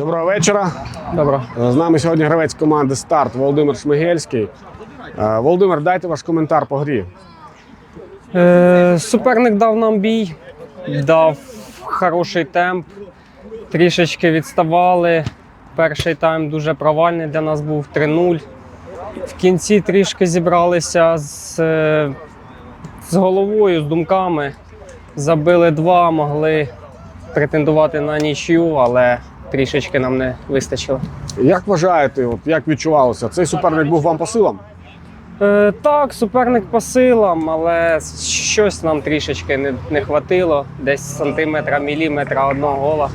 Доброго вечора. Добре. З нами сьогодні гравець команди Старт Володимир Шмигельський. Е, Володимир, дайте ваш коментар по грі. Е, суперник дав нам бій, дав хороший темп, трішечки відставали. Перший тайм дуже провальний для нас був 3-0. В кінці трішки зібралися з, е, з головою, з думками. Забили два, могли претендувати на нічю, але трішечки нам не вистачило. Як вважаєте, от як відчувалося? Цей суперник був вам по силам? Е, так, суперник по силам, але щось нам трішечки не, не хватило. Десь сантиметра, міліметра одного гола.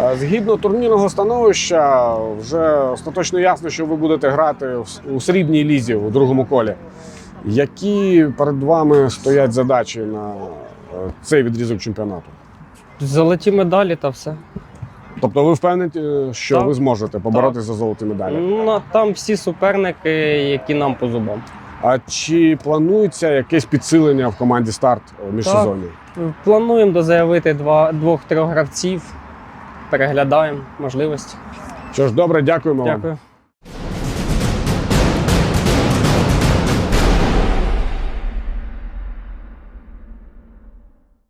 Е, Згідно турнірного становища, вже остаточно ясно, що ви будете грати у срібній лізі у другому колі. Які перед вами стоять задачі на е, цей відрізок чемпіонату? Золоті медалі та все. Тобто ви впевнені, е, що Так. ви зможете поборотися за золоті медалі? Ну, там всі суперники, які нам по зубам. А чи планується якесь підсилення в команді старт е, між Так. Плануємо дозаявити двох-трьох гравців. Переглядаємо можливості. Що ж, добре, дякуємо вам. Дякую.